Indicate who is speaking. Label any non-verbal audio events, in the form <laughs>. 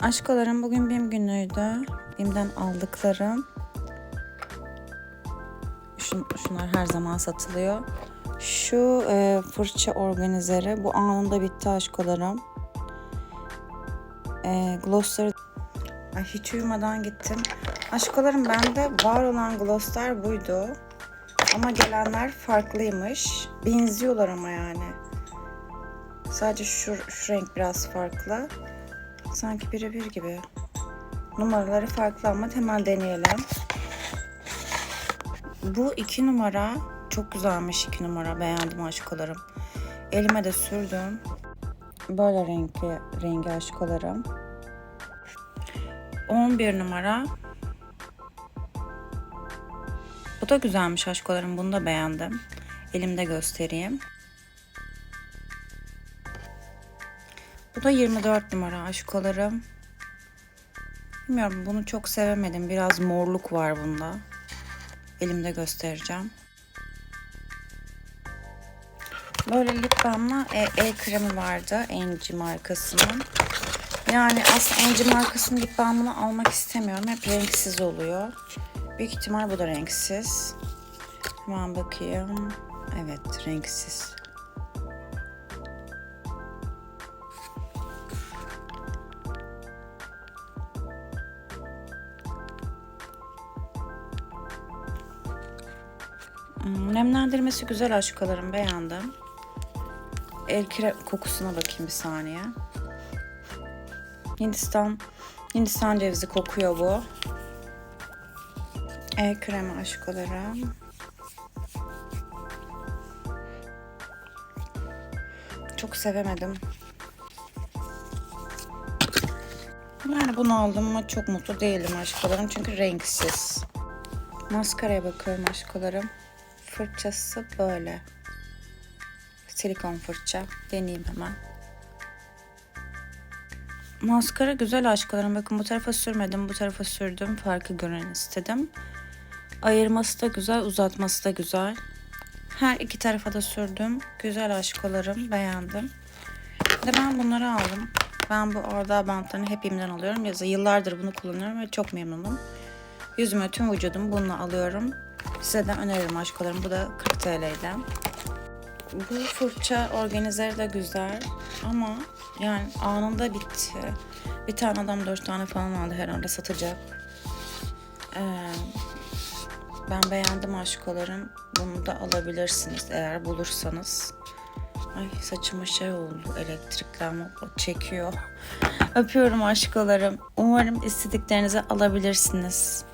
Speaker 1: Aşkolarım bugün BİM günüydü. BİM'den aldıklarım. Şun, şunlar her zaman satılıyor. Şu e, fırça organizeri bu anında bitti aşkolarım. E, glossları Ay, hiç uyumadan gittim. Aşkolarım bende var olan glosslar buydu. Ama gelenler farklıymış. Benziyorlar ama yani. Sadece şu, şu renk biraz farklı. Sanki birebir gibi. Numaraları farklı ama hemen deneyelim. Bu iki numara çok güzelmiş iki numara. Beğendim aşkolarım. Elime de sürdüm. Böyle renkli rengi aşkolarım. 11 numara. Bu da güzelmiş aşkolarım. Bunu da beğendim. Elimde göstereyim. Bu da 24 numara aşkolarım. Bilmiyorum bunu çok sevemedim. Biraz morluk var bunda. Elimde göstereceğim. Böyle lip balmla e, el kremi vardı. Enci markasının. Yani aslında Enci markasının lip balmını almak istemiyorum. Hep renksiz oluyor. Büyük ihtimal bu da renksiz. Hemen bakayım. Evet renksiz. Nemlendirmesi güzel aşkolarım beğendim. El kire kokusuna bakayım bir saniye. Hindistan Hindistan cevizi kokuyor bu. El kremi aşkolarım. Çok sevemedim. Yani bunu aldım ama çok mutlu değilim aşkolarım çünkü renksiz. Maskaraya bakıyorum aşkolarım. Fırçası böyle. Silikon fırça. Deneyeyim hemen. Maskara güzel aşkolarım. Bakın bu tarafa sürmedim. Bu tarafa sürdüm. Farkı gören istedim. Ayırması da güzel. Uzatması da güzel. Her iki tarafa da sürdüm. Güzel aşkolarım. Beğendim. Bir ben bunları aldım. Ben bu orada bantlarını hep imden alıyorum. Yıllardır bunu kullanıyorum ve çok memnunum. Yüzüme tüm vücudum bununla alıyorum. Size de öneririm aşkolarım. Bu da 40 TL'ydi. Bu fırça organizeri de güzel ama yani anında bitti. Bir tane adam dört tane falan aldı herhalde satacak. Ee, ben beğendim aşkolarım. Bunu da alabilirsiniz eğer bulursanız. Ay saçıma şey oldu elektriklenme çekiyor. <laughs> Öpüyorum aşkolarım. Umarım istediklerinizi alabilirsiniz.